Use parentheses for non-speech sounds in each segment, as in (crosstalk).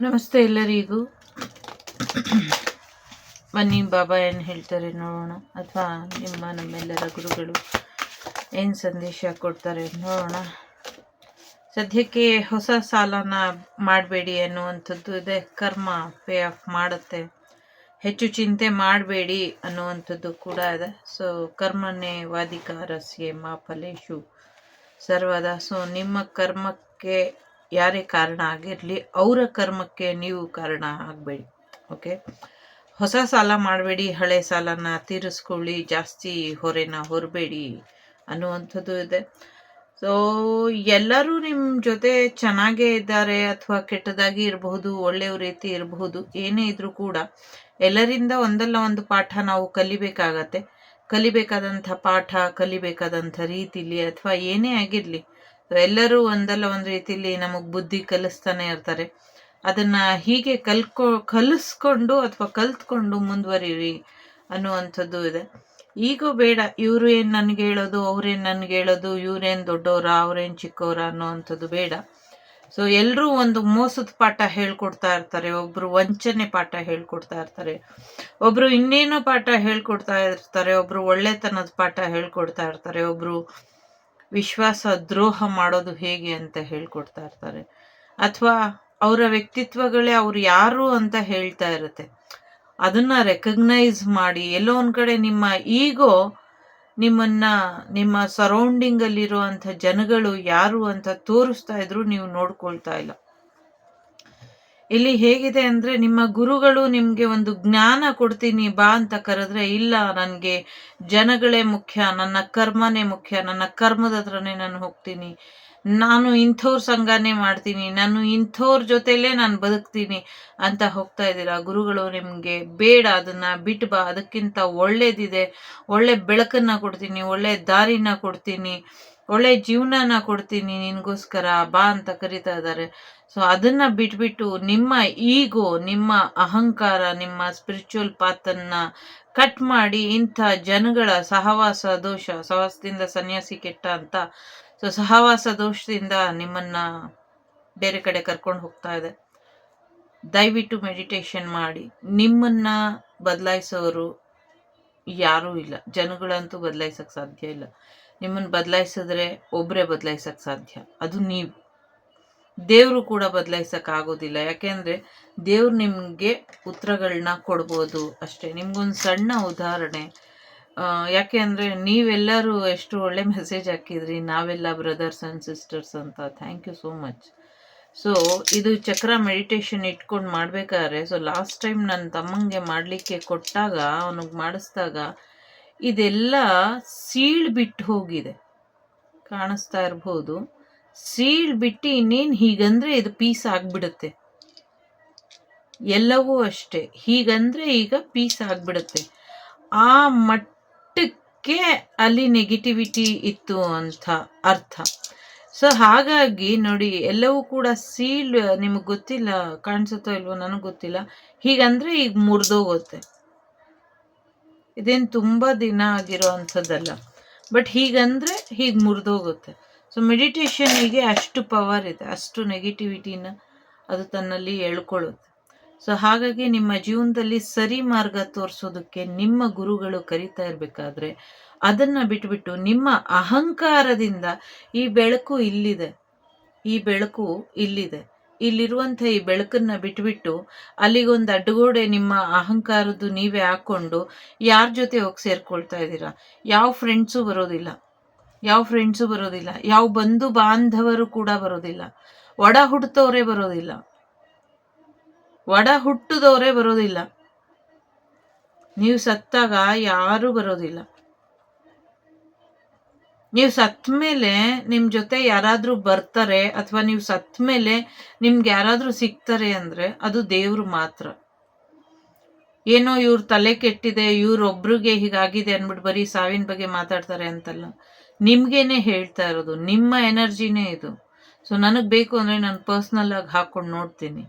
ನಮಸ್ತೆ ಎಲ್ಲರಿಗೂ. ಬನ್ನಿ, ಬಾಬಾ ಏನು ಹೇಳ್ತಾರೆ ನೋಡೋಣ. ಅಥವಾ ನಿಮ್ಮ ನಮ್ಮೆಲ್ಲರ ಗುರುಗಳು ಏನು ಸಂದೇಶ ಕೊಡ್ತಾರೆ ನೋಡೋಣ. ಸದ್ಯಕ್ಕೆ ಹೊಸ ಸಾಲನ ಮಾಡಬೇಡಿ ಅನ್ನುವಂಥದ್ದು ಇದೆ. ಕರ್ಮ ಪೇ ಆಫ್ ಮಾಡುತ್ತೆ. ಹೆಚ್ಚು ಚಿಂತೆ ಮಾಡಬೇಡಿ ಅನ್ನುವಂಥದ್ದು ಕೂಡ ಇದೆ. ಸೊ ಕರ್ಮನೇ ವಾದಿಕಾರಸ್ಯ, ಮಾ ಫಲೇಶು ಸರ್ವದ. ಸೊ ನಿಮ್ಮ ಕರ್ಮಕ್ಕೆ ಯಾರೇ ಕಾರಣ ಆಗಿರಲಿ, ಅವರ ಕರ್ಮಕ್ಕೆ ನೀವು ಕಾರಣ ಆಗಬೇಡಿ ಓಕೆ ಹೊಸ ಸಾಲ ಮಾಡಬೇಡಿ, ಹಳೆ ಸಾಲನ ತೀರಿಸ್ಕೊಳ್ಳಿ, ಜಾಸ್ತಿ ಹೊರೆನ ಹೊರಬೇಡಿ ಅನ್ನುವಂಥದ್ದು ಇದೆ. ಸೊ ಎಲ್ಲರೂ ನಿಮ್ಮ ಜೊತೆ ಚೆನ್ನಾಗೇ ಇದ್ದಾರೆ ಅಥವಾ ಕೆಟ್ಟದಾಗಿ ಇರಬಹುದು ಒಳ್ಳೆಯ ರೀತಿ ಇರಬಹುದು, ಏನೇ ಇದ್ರೂ ಕೂಡ ಎಲ್ಲರಿಂದ ಒಂದಲ್ಲ ಒಂದು ಪಾಠ ನಾವು ಕಲಿಬೇಕಾಗತ್ತೆ. ಕಲಿಬೇಕಾದಂಥ ಪಾಠ, ಕಲಿಬೇಕಾದಂಥ ರೀತಿಲಿ ಅಥವಾ ಏನೇ ಆಗಿರಲಿ ಎಲ್ಲರೂ ಒಂದಲ್ಲ ಒಂದು ರೀತಿಲಿ ನಮಗೆ ಬುದ್ಧಿ ಕಲಿಸ್ತಾನೆ ಇರ್ತಾರೆ. ಅದನ್ನ ಹೀಗೆ ಕಲ್ಕೊ, ಕಲಿಸ್ಕೊಂಡು ಅಥವಾ ಕಲ್ತ್ಕೊಂಡು ಮುಂದುವರಿರಿ ಅನ್ನುವಂಥದ್ದು ಇದೆ. ಈಗೂ ಬೇಡ, ಇವರು ಏನು ನನಗೆ ಹೇಳೋದು ಅವ್ರೇನು ನನಗೆ ಹೇಳೋದು ಇವ್ರೇನು ದೊಡ್ಡವರ ಅವ್ರೇನು ಚಿಕ್ಕವರ ಅನ್ನೋವಂಥದ್ದು ಬೇಡ. ಸೊ ಎಲ್ಲರೂ ಒಂದು ಮೋಸದ ಪಾಠ ಹೇಳ್ಕೊಡ್ತಾ ಇರ್ತಾರೆ, ಒಬ್ರು ವಂಚನೆ ಪಾಠ ಹೇಳ್ಕೊಡ್ತಾ ಇರ್ತಾರೆ, ಒಬ್ರು ಇನ್ನೇನೋ ಪಾಠ ಹೇಳ್ಕೊಡ್ತಾ ಇರ್ತಾರೆ, ಒಬ್ರು ಒಳ್ಳೆತನದ ಪಾಠ ಹೇಳ್ಕೊಡ್ತಾ ಇರ್ತಾರೆ, ಒಬ್ರು ವಿಶ್ವಾಸ ದ್ರೋಹ ಮಾಡೋದು ಹೇಗೆ ಅಂತ ಹೇಳ್ಕೊಡ್ತಾ ಇರ್ತಾರೆ. ಅಥವಾ ಅವರ ವ್ಯಕ್ತಿತ್ವಗಳೇ ಅವ್ರು ಯಾರು ಅಂತ ಹೇಳ್ತಾ ಇರುತ್ತೆ. ಅದನ್ನ ರೆಕಗ್ನೈಸ್ ಮಾಡಿ ಎಲ್ಲೋ ಒಂದ್ ಕಡೆ ನಿಮ್ಮ ಈಗೋ ನಿಮ್ಮನ್ನ, ನಿಮ್ಮ ಸರೌಂಡಿಂಗ್ ಅಲ್ಲಿರುವಂತ ಜನಗಳು ಯಾರು ಅಂತ ತೋರಿಸ್ತಾ ಇದ್ರು ನೀವು ನೋಡ್ಕೊಳ್ತಾ ಇಲ್ಲ. ಇಲ್ಲಿ ಹೇಗಿದೆ ಅಂದ್ರೆ ನಿಮ್ಮ ಗುರುಗಳು ನಿಮ್ಗೆ ಒಂದು ಜ್ಞಾನ ಕೊಡ್ತೀನಿ ಬಾ ಅಂತ ಕರೆದ್ರೆ, ಇಲ್ಲ, ನನ್ಗೆ ಜನಗಳೇ ಮುಖ್ಯ, ನನ್ನ ಕರ್ಮನೇ ಮುಖ್ಯ, ನನ್ನ ಕರ್ಮದ ಹತ್ರನೇ ನಾನು ಹೋಗ್ತೀನಿ. ನಾನು ಇಂಥವ್ರ ಸಂಘನೇ ಮಾಡ್ತೀನಿ, ನಾನು ಇಂಥವ್ರ ಜೊತೆಲೇ ನಾನು ಬದುಕ್ತೀನಿ ಅಂತ ಹೋಗ್ತಾ ಇದ್ದೀರಾ? ಗುರುಗಳು ನಿಮ್ಗೆ ಬೇಡ, ಅದನ್ನ ಬಿಟ್ಟು ಬಾ, ಅದಕ್ಕಿಂತ ಒಳ್ಳೇದಿದೆ. ಒಳ್ಳೆ ಬೆಳಕನ್ನ ಕೊಡ್ತೀನಿ, ಒಳ್ಳೆ ದಾರಿನ ಕೊಡ್ತೀನಿ, ಒಳ್ಳೆ ಜೀವನನ ಕೊಡ್ತೀನಿ ನಿನ್ಗೋಸ್ಕರ, ಬಾ ಅಂತ ಕರಿತಾ ಇದ್ದಾರೆ. ಸೊ ಅದನ್ನ ಬಿಟ್ಬಿಟ್ಟು ನಿಮ್ಮ ಈಗೋ ನಿಮ್ಮ ಅಹಂಕಾರ, ನಿಮ್ಮ ಸ್ಪಿರಿಚುವಲ್ ಪಾತನ್ನ ಕಟ್ ಮಾಡಿ ಇಂಥ ಜನಗಳ ಸಹವಾಸ ದೋಷ, ಸಹವಾಸದಿಂದ ಸನ್ಯಾಸಿ ಕೆಟ್ಟ ಅಂತ ಸೊ ಸಹವಾಸ ದೋಷದಿಂದ ನಿಮ್ಮನ್ನ ಬೇರೆ ಕಡೆ ಕರ್ಕೊಂಡು ಹೋಗ್ತಾ ಇದೆ. ದಯವಿಟ್ಟು ಮೆಡಿಟೇಷನ್ ಮಾಡಿ. ನಿಮ್ಮನ್ನ ಬದಲಾಯಿಸೋರು ಯಾರೂ ಇಲ್ಲ. ಜನಗಳಂತೂ ಬದಲಾಯಿಸಕ್ ಸಾಧ್ಯ ಇಲ್ಲ. ನಿಮ್ಮನ್ನು ಬದಲಾಯಿಸಿದ್ರೆ ಒಬ್ಬರೇ ಬದಲಾಯಿಸಕ್ ಸಾಧ್ಯ. ಅದು ನೀವು. ದೇವರು ಕೂಡ ಬದಲಾಯಿಸೋಕ್ಕಾಗೋದಿಲ್ಲ. ಯಾಕೆಂದ್ರೆ ದೇವ್ರು ನಿಮಗೆ ಉತ್ತರಗಳನ್ನ ಕೊಡ್ಬೋದು ಅಷ್ಟೇ. ನಿಮಗೊಂದು ಸಣ್ಣ ಉದಾಹರಣೆ. ಯಾಕೆ ಅಂದರೆ ನೀವೆಲ್ಲರೂ ಎಷ್ಟು ಒಳ್ಳೆ ಮೆಸೇಜ್ ಹಾಕಿದ್ರಿ, ನಾವೆಲ್ಲ ಬ್ರದರ್ಸ್ ಆ್ಯಂಡ್ ಸಿಸ್ಟರ್ಸ್ ಅಂತ. Thank you so much so ಇದು ಚಕ್ರ ಮೆಡಿಟೇಷನ್ ಇಟ್ಕೊಂಡು ಮಾಡಬೇಕಾದ್ರೆ ಸೊ ಲಾಸ್ಟ್ ಟೈಮ್ ನನ್ನ ತಮ್ಮಂಗೆ ಮಾಡಲಿಕ್ಕೆ ಕೊಟ್ಟಾಗ, ಅವನಿಗೆ ಮಾಡಿಸ್ದಾಗ, ಇದೆಲ್ಲ ಸೀಳ್ ಬಿಟ್ಟು ಹೋಗಿದೆ. ಕಾಣಿಸ್ತಾ ಇರ್ಬೋದು. ಸೀಳ್ ಬಿಟ್ಟು ಇನ್ನೇನು ಹೀಗಂದ್ರೆ ಇದು ಪೀಸ್ ಆಗ್ಬಿಡುತ್ತೆ. ಎಲ್ಲವೂ ಅಷ್ಟೇ. ಹೀಗಂದ್ರೆ ಈಗ ಪೀಸ್ ಆಗ್ಬಿಡುತ್ತೆ. ಆ ಮಟ್ಟಕ್ಕೆ ಅಲ್ಲಿ ನೆಗೆಟಿವಿಟಿ ಇತ್ತು ಅಂತ ಅರ್ಥ. ಸೊ ಹಾಗಾಗಿ ನೋಡಿ, ಎಲ್ಲವೂ ಕೂಡ ಸೀಲ್ ನಿಮಗೆ ಗೊತ್ತಿಲ್ಲ, ಕಾಣಿಸುತ್ತೋ ಇಲ್ವೋ ನನಗೆ ಗೊತ್ತಿಲ್ಲ. ಹೀಗಂದ್ರೆ ಈಗ ಮುರಿದೋಗುತ್ತೆ. ಇದೇನು ತುಂಬ ದಿನ ಆಗಿರೋ ಅಂಥದ್ದಲ್ಲ. ಬಟ್ ಹೀಗಂದ್ರೆ ಹೀಗೆ ಮುರಿದೋಗುತ್ತೆ. ಸೊ ಮೆಡಿಟೇಷನ್ನಿಗೆ ಅಷ್ಟು ಪವರ್ ಇದೆ, ಅಷ್ಟು ನೆಗೆಟಿವಿಟಿನ ಅದು ತನ್ನಲ್ಲಿ ಎಳ್ಕೊಳ್ಳುತ್ತೆ ಸೊ ಹಾಗಾಗಿ ನಿಮ್ಮ ಜೀವನದಲ್ಲಿ ಸರಿ ಮಾರ್ಗ ತೋರಿಸೋದಕ್ಕೆ ನಿಮ್ಮ ಗುರುಗಳು ಕರಿತಾ ಇರಬೇಕಾದ್ರೆ ಅದನ್ನು ಬಿಟ್ಬಿಟ್ಟು ನಿಮ್ಮ ಅಹಂಕಾರದಿಂದ ಈ ಬೆಳಕು ಇಲ್ಲಿದೆ, ಈ ಬೆಳಕು ಇಲ್ಲಿದೆ. ಇಲ್ಲಿರುವಂಥ ಈ ಬೆಳಕನ್ನ ಬಿಟ್ಬಿಟ್ಟು ಅಲ್ಲಿಗೊಂದು ಅಡ್ಡಗೋಡೆ ನಿಮ್ಮ ಅಹಂಕಾರದ್ದು ನೀವೇ ಹಾಕ್ಕೊಂಡು ಯಾರ ಜೊತೆ ಹೋಗಿ ಸೇರ್ಕೊಳ್ತಾ ಇದ್ದೀರಾ? ಯಾವ ಫ್ರೆಂಡ್ಸು ಬರೋದಿಲ್ಲ. ಯಾವ ಫ್ರೆಂಡ್ಸು ಬರೋದಿಲ್ಲ, ಯಾವ ಬಂಧು ಬಾಂಧವರು ಕೂಡ ಬರೋದಿಲ್ಲ ಒಡ ಹುಟ್ಟುತ್ತವರೇ ಬರೋದಿಲ್ಲ ಒಡ ಹುಟ್ಟಿದವರೇ ಬರೋದಿಲ್ಲ, ನೀವು ಸತ್ತಾಗ ಯಾರೂ ಬರೋದಿಲ್ಲ. ನೀವು ಸತ್ತ ಮೇಲೆ ನಿಮ್ಮ ಜೊತೆ ಯಾರಾದರೂ ಬರ್ತಾರೆ ಅಥವಾ ನೀವು ಸತ್ತ ಮೇಲೆ ನಿಮ್ಗೆ ಯಾರಾದರೂ ಸಿಗ್ತಾರೆ ಅಂದರೆ ಅದು ದೇವ್ರು ಮಾತ್ರ. ಏನೋ ಇವ್ರ ತಲೆ ಕೆಟ್ಟಿದೆ ಇವ್ರೊಬ್ರಿಗೆ ಹೀಗಾಗಿದೆ ಅಂದ್ಬಿಟ್ಟು ಬರೀ ಸಾವಿನ ಬಗ್ಗೆ ಮಾತಾಡ್ತಾರೆ ಅಂತಲ್ಲ. ನಿಮ್ಗೇನೆ ಹೇಳ್ತಾ ಇರೋದು, ನಿಮ್ಮ ಎನರ್ಜಿನೇ ಇದು. ಸೊ ನನಗೆ ಬೇಕು ಅಂದರೆ ನಾನು ಪರ್ಸ್ನಲ್ ಆಗಿ ಹಾಕೊಂಡು ನೋಡ್ತೀನಿ.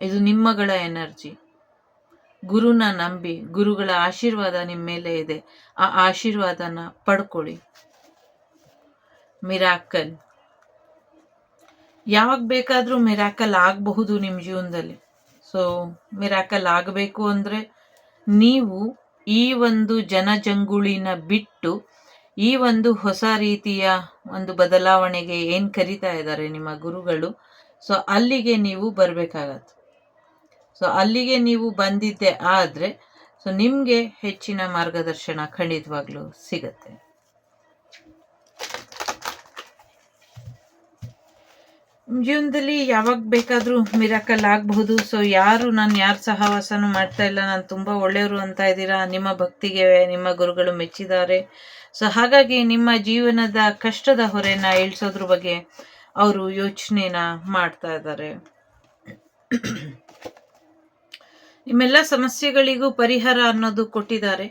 ಇದು ನಿಮ್ಮಗಳ ಎನರ್ಜಿ. ಗುರುನ ನಂಬಿ, ಗುರುಗಳ ಆಶೀರ್ವಾದ ನಿಮ್ಮ ಮೇಲೆ ಇದೆ. ಆ ಆಶೀರ್ವಾದನ ಪಡ್ಕೊಳ್ಳಿ. ಮಿರಾಕಲ್. ಯಾವಾಗ ಬೇಕಾದರೂ ಮಿರಾಕಲ್ ಆಗಬಹುದು ನಿಮ್ಮ ಜೀವನದಲ್ಲಿ. ಸೊ ಮಿರಾಕಲ್ ಆಗಬೇಕು ಅಂದರೆ ನೀವು ಈ ಒಂದು ಜನಜಂಗುಳಿನ ಬಿಟ್ಟು ಈ ಒಂದು ಹೊಸ ರೀತಿಯ ಒಂದು ಬದಲಾವಣೆಗೆ ಏನು ಕರಿತಾ ಇದ್ದಾರೆ ನಿಮ್ಮ ಗುರುಗಳು? ಸೊ ಅಲ್ಲಿಗೆ ನೀವು ಬರಬೇಕಾಗತ್ತೆ. ಸೊ ಅಲ್ಲಿಗೆ ನೀವು ಬಂದಿದ್ದೆ ಆದರೆ ಸೊ ನಿಮಗೆ ಹೆಚ್ಚಿನ ಮಾರ್ಗದರ್ಶನ ಖಂಡಿತವಾಗ್ಲೂ ಸಿಗತ್ತೆ. ಜೀವನದಲ್ಲಿ ಯಾವಾಗ ಬೇಕಾದರೂ ಮಿರಾಕಲ್ ಆಗಬಹುದು. ಸೊ ಯಾರು ನಾನು, ಯಾರು ಸಹವಾಸನೂ ಮಾಡ್ತಾ ಇಲ್ಲ. ನಾನು ತುಂಬ ಒಳ್ಳೆಯವರು ಅಂತ ಇದ್ದೀರಾ? ನಿಮ್ಮ ಭಕ್ತಿಗೆ, ನಿಮ್ಮ ಗುರುಗಳು ಮೆಚ್ಚಿದ್ದಾರೆ. ಸೊ ಹಾಗಾಗಿ ನಿಮ್ಮ ಜೀವನದ ಕಷ್ಟದ ಹೊರೆನ ಇಳಿಸೋದ್ರ ಬಗ್ಗೆ ಅವರು ಯೋಚನೆನ ಮಾಡ್ತಾ ಇದ್ದಾರೆ. ನಿಮ್ಮೆಲ್ಲ ಸಮಸ್ಯೆಗಳಿಗೂ ಪರಿಹಾರ ಅನ್ನೋದು ಕೊಟ್ಟಿದ್ದಾರೆ.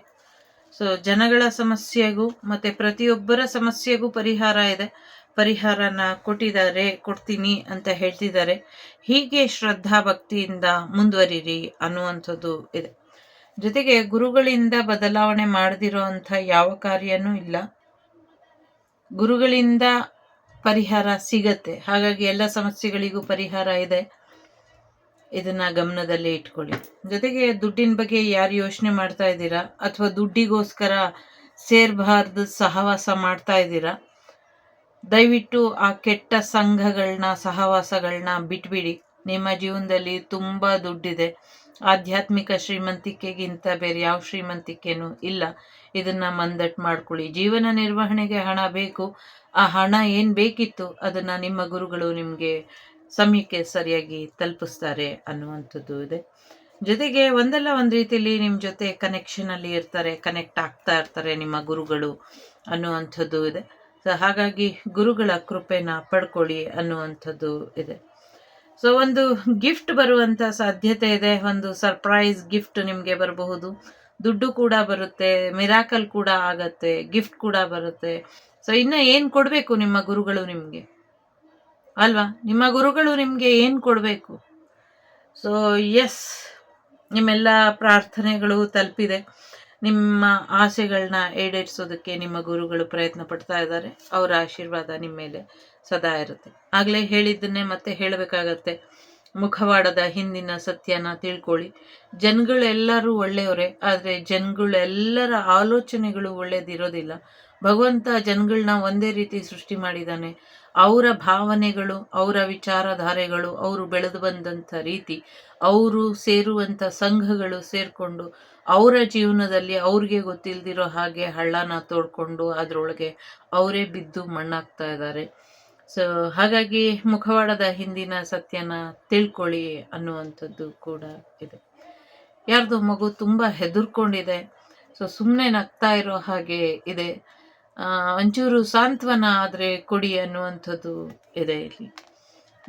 ಸೊ ಜನಗಳ ಸಮಸ್ಯೆಗೂ ಮತ್ತೆ ಪ್ರತಿಯೊಬ್ಬರ ಸಮಸ್ಯೆಗೂ ಪರಿಹಾರ ಇದೆ. ಪರಿಹಾರನ ಕೊಟ್ಟಿದ್ದಾರೆ, ಕೊಡ್ತೀನಿ ಅಂತ ಹೇಳ್ತಿದ್ದಾರೆ. ಹೀಗೆ ಶ್ರದ್ಧಾ ಭಕ್ತಿಯಿಂದ ಮುಂದುವರಿರಿ ಅನ್ನುವಂಥದ್ದು ಇದೆ. ಜೊತೆಗೆ ಗುರುಗಳಿಂದ ಬದಲಾವಣೆ ಮಾಡದಿರೋ ಅಂಥ ಯಾವ ಕಾರ್ಯನೂ ಇಲ್ಲ. ಗುರುಗಳಿಂದ ಪರಿಹಾರ ಸಿಗತ್ತೆ. ಹಾಗಾಗಿ ಎಲ್ಲ ಸಮಸ್ಯೆಗಳಿಗೂ ಪರಿಹಾರ ಇದೆ. ಇದನ್ನ ಗಮನದಲ್ಲಿ ಇಟ್ಕೊಳ್ಳಿ. ಜೊತೆಗೆ ದುಡ್ಡಿನ ಬಗ್ಗೆ ಯಾರು ಯೋಚನೆ ಮಾಡ್ತಾ ಇದ್ದೀರಾ? ಅಥವಾ ದುಡ್ಡಿಗೋಸ್ಕರ ಸೇರ್ಬಾರ್ದು ಸಹವಾಸ ಮಾಡ್ತಾ ಇದ್ದೀರಾ? ದಯವಿಟ್ಟು ಆ ಕೆಟ್ಟ ಸಂಘಗಳನ್ನ ಸಹವಾಸಗಳನ್ನ ಬಿಟ್ಬಿಡಿ. ನಿಮ್ಮ ಜೀವನದಲ್ಲಿ ತುಂಬ ದುಡ್ಡಿದೆ. ಆಧ್ಯಾತ್ಮಿಕ ಶ್ರೀಮಂತಿಕೆಗಿಂತ ಬೇರೆ ಯಾವ ಶ್ರೀಮಂತಿಕೆನೂ ಇಲ್ಲ. ಇದನ್ನ ಮಂದಟ್ ಮಾಡ್ಕೊಳ್ಳಿ. ಜೀವನ ನಿರ್ವಹಣೆಗೆ ಹಣ ಬೇಕು. ಆ ಹಣ ಏನು ಬೇಕಿತ್ತು ಅದನ್ನ ನಿಮ್ಮ ಗುರುಗಳು ನಿಮಗೆ ಸಮಯಕ್ಕೆ ಸರಿಯಾಗಿ ತಲುಪಿಸ್ತಾರೆ ಅನ್ನುವಂಥದ್ದು ಇದೆ. ಜೊತೆಗೆ ಒಂದಲ್ಲ ಒಂದು ರೀತಿಯಲ್ಲಿ ನಿಮ್ಮ ಜೊತೆ ಕನೆಕ್ಷನಲ್ಲಿ ಇರ್ತಾರೆ ಕನೆಕ್ಟ್ ಆಗ್ತಾ ಇರ್ತಾರೆ ನಿಮ್ಮ ಗುರುಗಳು ಅನ್ನುವಂಥದ್ದು ಇದೆ. ಸೊ ಹಾಗಾಗಿ ಗುರುಗಳ ಕೃಪೆನ ಪಡ್ಕೊಳ್ಳಿ ಅನ್ನುವಂಥದ್ದು ಇದೆ. ಸೊ ಒಂದು ಗಿಫ್ಟ್ ಬರುವಂಥ ಸಾಧ್ಯತೆ ಇದೆ. ಒಂದು ಸರ್ಪ್ರೈಸ್ ಗಿಫ್ಟ್ ನಿಮಗೆ ಬರಬಹುದು. ದುಡ್ಡು ಕೂಡ ಬರುತ್ತೆ ಮಿರಾಕಲ್ ಕೂಡ ಆಗತ್ತೆ ಗಿಫ್ಟ್ ಕೂಡ ಬರುತ್ತೆ. ಸೊ ಇನ್ನು ಏನು ಕೊಡಬೇಕು ನಿಮ್ಮ ಗುರುಗಳು ನಿಮಗೆ? ಅಲ್ವಾ? ನಿಮ್ಮ ಗುರುಗಳು ನಿಮಗೆ ಏನು ಕೊಡಬೇಕು? ಸೊ ಎಸ್ ನಿಮ್ಮೆಲ್ಲ ಪ್ರಾರ್ಥನೆಗಳು ತಲುಪಿದೆ. ನಿಮ್ಮ ಆಸೆಗಳನ್ನ ಈಡೇರಿಸೋದಕ್ಕೆ ನಿಮ್ಮ ಗುರುಗಳು ಪ್ರಯತ್ನ ಪಡ್ತಾ ಇದ್ದಾರೆ. ಅವರ ಆಶೀರ್ವಾದ ನಿಮ್ಮ ಮೇಲೆ ಸದಾ ಇರುತ್ತೆ. ಆಗಲೇ ಹೇಳಿದ್ದನ್ನೇ ಮತ್ತೆ ಹೇಳಬೇಕಾಗತ್ತೆ. ಮುಖವಾಡದ ಹಿಂದಿನ ಸತ್ಯನ ತಿಳ್ಕೊಳ್ಳಿ. ಜನಗಳೆಲ್ಲರೂ ಒಳ್ಳೆಯವರೇ, ಆದರೆ ಜನಗಳೆಲ್ಲರ ಆಲೋಚನೆಗಳು ಒಳ್ಳೇದಿರೋದಿಲ್ಲ. ಭಗವಂತ ಜನಗಳನ್ನ ಒಂದೇ ರೀತಿ ಸೃಷ್ಟಿ ಮಾಡಿದ್ದಾನೆ ಅವರ ಭಾವನೆಗಳು, ಅವರ ವಿಚಾರಧಾರೆಗಳು, ಅವರು ಬೆಳೆದು ಬಂದಂಥ ರೀತಿ, ಅವರು ಸೇರುವಂಥ ಸಂಘಗಳು ಸೇರಿಕೊಂಡು ಅವರ ಜೀವನದಲ್ಲಿ ಅವ್ರಿಗೆ ಗೊತ್ತಿಲ್ದಿರೋ ಹಾಗೆ ಹಳ್ಳನ ತೋಡ್ಕೊಂಡು ಅದರೊಳಗೆ ಅವರೇ ಬಿದ್ದು ಮಣ್ಣಾಗ್ತಾ ಇದ್ದಾರೆ. ಸೊ ಹಾಗಾಗಿ ಮುಖವಾಡದ ಹಿಂದಿನ ಸತ್ಯನ ತಿಳ್ಕೊಳ್ಳಿ ಅನ್ನುವಂಥದ್ದು ಕೂಡ ಇದೆ. ಯಾರ್ದು ಮಗು ತುಂಬ ಹೆದರ್ಕೊಂಡಿದೆ. ಸೊ ಸುಮ್ಮನೆ ನಗ್ತಾ ಇರೋ ಹಾಗೆ ಇದೆ. ಒಂಚೂರು ಸಾಂತ್ವನ ಆದರೆ ಕೊಡಿ ಅನ್ನುವಂಥದ್ದು ಇದೆ ಇಲ್ಲಿ.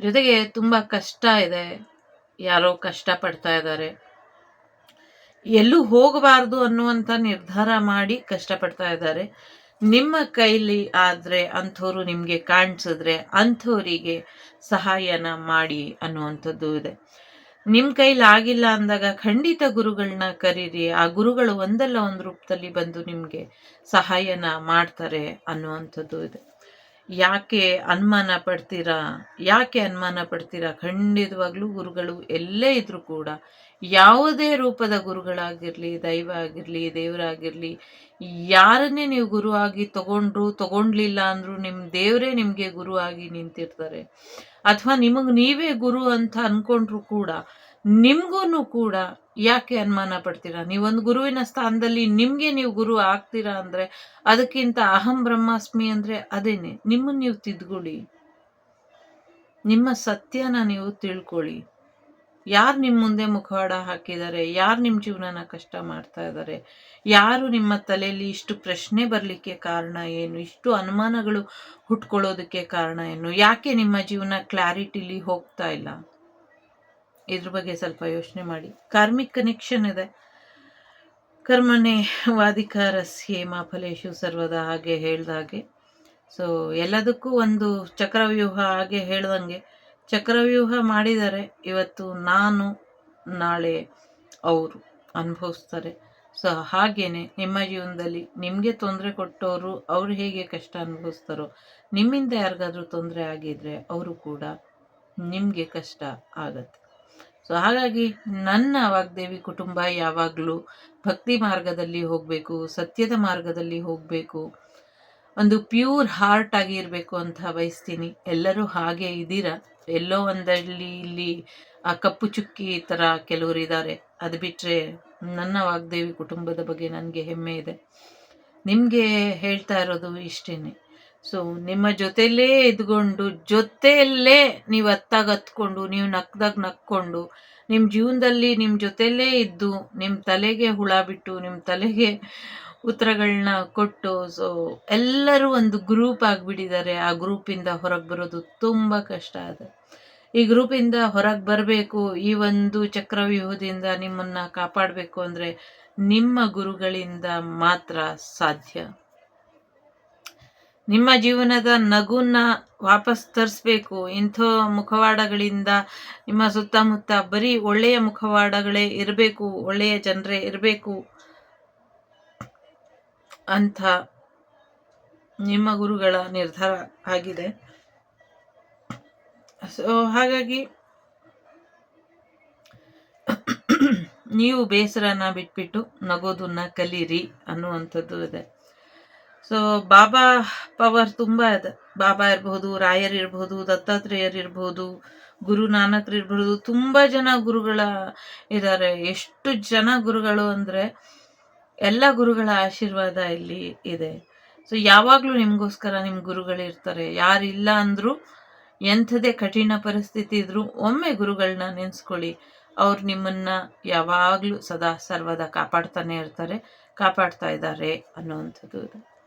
ಜೊತೆಗೆ ತುಂಬ ಕಷ್ಟ ಇದೆ. ಯಾರೋ ಕಷ್ಟ ಪಡ್ತಾ ಇದ್ದಾರೆ. ಎಲ್ಲೂ ಹೋಗಬಾರದು ಅನ್ನುವಂಥ ನಿರ್ಧಾರ ಮಾಡಿ ಕಷ್ಟಪಡ್ತಾ ಇದ್ದಾರೆ. ನಿಮ್ಮ ಕೈಲಿ ಆದರೆ ಅಂಥವ್ರು ನಿಮಗೆ ಕಾಣಿಸಿದ್ರೆ ಅಂಥವರಿಗೆ ಸಹಾಯನ ಮಾಡಿ ಅನ್ನುವಂಥದ್ದು ಇದೆ. ನಿಮ್ಮ ಕೈಲಿ ಆಗಿಲ್ಲ ಅಂದಾಗ ಖಂಡಿತ ಗುರುಗಳನ್ನ ಕರೀರಿ. ಆ ಗುರುಗಳು ಒಂದಲ್ಲ ಒಂದು ರೂಪದಲ್ಲಿ ಬಂದು ನಿಮಗೆ ಸಹಾಯನ ಮಾಡ್ತಾರೆ ಅನ್ನುವಂಥದ್ದು ಇದೆ. ಯಾಕೆ ಅನುಮಾನ ಪಡ್ತೀರಾ? ಯಾಕೆ ಅನುಮಾನ ಪಡ್ತೀರಾ? ಖಂಡಿತವಾಗ್ಲೂ ಗುರುಗಳು ಎಲ್ಲೇ ಇದ್ರೂ ಕೂಡ ಯಾವುದೇ ರೂಪದ ಗುರುಗಳಾಗಿರಲಿ ದೈವ ಆಗಿರಲಿ ದೇವರಾಗಿರಲಿ, ಯಾರನ್ನೇ ನೀವು ಗುರು ಆಗಿ ತಗೊಂಡ್ರು, ತಗೊಂಡ್ಲಿಲ್ಲ ಅಂದ್ರೂ ನಿಮ್ಮ ದೇವರೇ ನಿಮಗೆ ಗುರು ಆಗಿ ನಿಂತಿರ್ತಾರೆ. ಅಥವಾ ನಿಮಗೆ ನೀವೇ ಗುರು ಅಂತ ಅನ್ಕೊಂಡ್ರು ಕೂಡ ನಿಮ್ಗೂ ಕೂಡ ಯಾಕೆ ಅನುಮಾನ ಪಡ್ತೀರಾ? ನೀವೊಂದು ಗುರುವಿನ ಸ್ಥಾನದಲ್ಲಿ ನಿಮ್ಗೆ ನೀವು ಗುರು ಆಗ್ತೀರಾ ಅಂದ್ರೆ ಅದಕ್ಕಿಂತ ಅಹಂ ಬ್ರಹ್ಮಾಸ್ಮಿ ಅಂದ್ರೆ ಅದೇನೆ ನಿಮ್ಮನ್ನ ನೀವು ತಿದ್ಕೊಳ್ಳಿ ನಿಮ್ಮ ಸತ್ಯನ ನೀವು ತಿಳ್ಕೊಳ್ಳಿ. ಯಾರು ನಿಮ್ಮ ಮುಂದೆ ಮುಖವಾಡ ಹಾಕಿದ್ದಾರೆ ಯಾರು ನಿಮ್ಮ ಜೀವನನ ಕಷ್ಟ ಮಾಡ್ತಾ ಇದ್ದಾರೆ ಯಾರು ನಿಮ್ಮ ತಲೆಯಲ್ಲಿ ಇಷ್ಟು ಪ್ರಶ್ನೆ ಬರಲಿಕ್ಕೆ ಕಾರಣ ಏನು? ಇಷ್ಟು ಅನುಮಾನಗಳು ಹುಟ್ಕೊಳ್ಳೋದಕ್ಕೆ ಕಾರಣ ಏನು? ಯಾಕೆ ನಿಮ್ಮ ಜೀವನ ಕ್ಲಾರಿಟಿಲಿ ಹೋಗ್ತಾ ಇಲ್ಲ? ಇದ್ರ ಬಗ್ಗೆ ಸ್ವಲ್ಪ ಯೋಚನೆ ಮಾಡಿ. ಕಾರ್ಮಿಕ್ ಕನೆಕ್ಷನ್ ಇದೆ. ಕರ್ಮಣೆ ವಾದಿಕಾರಸ್ಯೇಮ ಫಲೇಶು ಸರ್ವದ ಹಾಗೆ ಹೇಳ್ದ ಹಾಗೆ. ಸೊ ಎಲ್ಲದಕ್ಕೂ ಒಂದು ಚಕ್ರವ್ಯೂಹ ಹಾಗೆ ಹೇಳ್ದಂಗೆ. ಚಕ್ರವ್ಯೂಹ ಮಾಡಿದರೆ ಇವತ್ತು ನಾನು, ನಾಳೆ ಅವರು ಅನುಭವಿಸ್ತಾರೆ. ಸೊ, ಹಾಗೇನೆ ನಿಮ್ಮ ಜೀವನದಲ್ಲಿ ನಿಮಗೆ ತೊಂದರೆ ಕೊಟ್ಟವರು ಅವರು ಹೇಗೆ ಕಷ್ಟ ಅನುಭವಿಸ್ತಾರೋ, ನಿಮ್ಮಿಂದ ಯಾರಿಗಾದ್ರೂ ತೊಂದರೆ ಆಗಿದ್ರೆ ಅವರು ಕೂಡ ನಿಮಗೆ ಕಷ್ಟ ಆಗತ್ತೆ. ಸೊ, ಹಾಗಾಗಿ ನನ್ನ ವಾಗ್ದೇವಿ ಕುಟುಂಬ ಯಾವಾಗಲೂ ಭಕ್ತಿ ಮಾರ್ಗದಲ್ಲಿ ಹೋಗಬೇಕು, ಸತ್ಯದ ಮಾರ್ಗದಲ್ಲಿ ಹೋಗಬೇಕು, ಒಂದು ಪ್ಯೂರ್ ಹಾರ್ಟ್ ಆಗಿರಬೇಕು ಅಂತ ಬಯಸ್ತೀನಿ. ಎಲ್ಲರೂ ಹಾಗೆ ಇದ್ದೀರಾ? ಎಲ್ಲೋ ಒಂದಲ್ಲಿ ಇಲ್ಲಿ ಆ ಕಪ್ಪು ಚುಕ್ಕಿ ಥರ ಕೆಲವರು ಇದ್ದಾರೆ ಅದು ಬಿಟ್ಟರೆ ನನ್ನ ವಾಗ್ದೇವಿ ಕುಟುಂಬದ ಬಗ್ಗೆ ನನಗೆ ಹೆಮ್ಮೆ ಇದೆ. ನಿಮಗೆ ಹೇಳ್ತಾ ಇರೋದು ಇಷ್ಟೇ ಸೊ ನಿಮ್ಮ ಜೊತೆಯಲ್ಲೇ ಇದ್ಕೊಂಡು ಜೊತೆಯಲ್ಲೇ ನೀವು ಅತ್ತಾಗ ಹತ್ಕೊಂಡು, ನೀವು ನಕ್ದಾಗ ನಕ್ಕೊಂಡು ನಿಮ್ಮ ಜೀವನದಲ್ಲಿ ನಿಮ್ಮ ಜೊತೆಯಲ್ಲೇ ಇದ್ದು ನಿಮ್ಮ ತಲೆಗೆ ಹುಳ ಬಿಟ್ಟು ನಿಮ್ಮ ತಲೆಗೆ ಉತ್ತರಗಳನ್ನ ಕೊಟ್ಟು ಸೊ ಎಲ್ಲರೂ ಒಂದು ಗ್ರೂಪ್ ಆಗಿಬಿಟ್ಟಿದ್ದಾರೆ. ಆ ಗ್ರೂಪಿಂದ ಹೊರಗೆ ಬರೋದು ತುಂಬ ಕಷ್ಟ ಅದು ಈ ಗ್ರೂಪಿಂದ ಹೊರಗೆ ಬರಬೇಕು, ಈ ಒಂದು ಚಕ್ರವ್ಯೂಹದಿಂದ ನಿಮ್ಮನ್ನು ಕಾಪಾಡಬೇಕು ಅಂದರೆ ನಿಮ್ಮ ಗುರುಗಳಿಂದ ಮಾತ್ರ ಸಾಧ್ಯ. ನಿಮ್ಮ ಜೀವನದ ನಗುನ ವಾಪಸ್ ತರಿಸ್ಬೇಕು. ಇಂಥ ಮುಖವಾಡಗಳಿಂದ ನಿಮ್ಮ ಸುತ್ತಮುತ್ತ ಬರೀ ಒಳ್ಳೆಯ ಮುಖವಾಡಗಳೇ ಇರಬೇಕು, ಒಳ್ಳೆಯ ಜನರೇ ಇರಬೇಕು. ಅಂತ ನಿಮ್ಮ ಗುರುಗಳ ನಿರ್ಧಾರ ಆಗಿದೆ. ಸೊ ಹಾಗಾಗಿ ನೀವು ಬೇಸರನ ಬಿಟ್ಬಿಟ್ಟು ನಗೋದನ್ನ ಕಲೀರಿ ಅನ್ನುವಂಥದ್ದು ಇದೆ. ಸೊ ಬಾಬಾ ಪವರ್ ತುಂಬ ಇದೆ. ಬಾಬಾ ಇರಬಹುದು ರಾಯರ್ ಇರಬಹುದು ದತ್ತಾತ್ರೇಯರ್ ಇರಬಹುದು ಗುರು ನಾನಕರು ಇರಬಹುದು ತುಂಬ ಜನ ಗುರುಗಳ ಇದ್ದಾರೆ. ಎಷ್ಟು ಜನ ಗುರುಗಳು ಅಂದರೆ ಎಲ್ಲ ಗುರುಗಳ ಆಶೀರ್ವಾದ ಇಲ್ಲಿ ಇದೆ. ಸೊ ಯಾವಾಗಲೂ ನಿಮಗೋಸ್ಕರ ನಿಮ್ಮ ಗುರುಗಳು ಇರ್ತಾರೆ. ಯಾರಿಲ್ಲ ಅಂದರೂ, ಎಂಥದೇ ಕಠಿಣ ಪರಿಸ್ಥಿತಿ ಇದ್ರೂ ಒಮ್ಮೆ ಗುರುಗಳನ್ನ ನೆನೆಸ್ಕೊಳ್ಳಿ. ಅವ್ರು ನಿಮ್ಮನ್ನ ಯಾವಾಗಲೂ ಸದಾ ಸರ್ವದ ಕಾಪಾಡ್ತಾನೆ ಇರ್ತಾರೆ, ಕಾಪಾಡ್ತಾ ಇದ್ದಾರೆ ಅನ್ನುವಂಥದ್ದು. ಇದು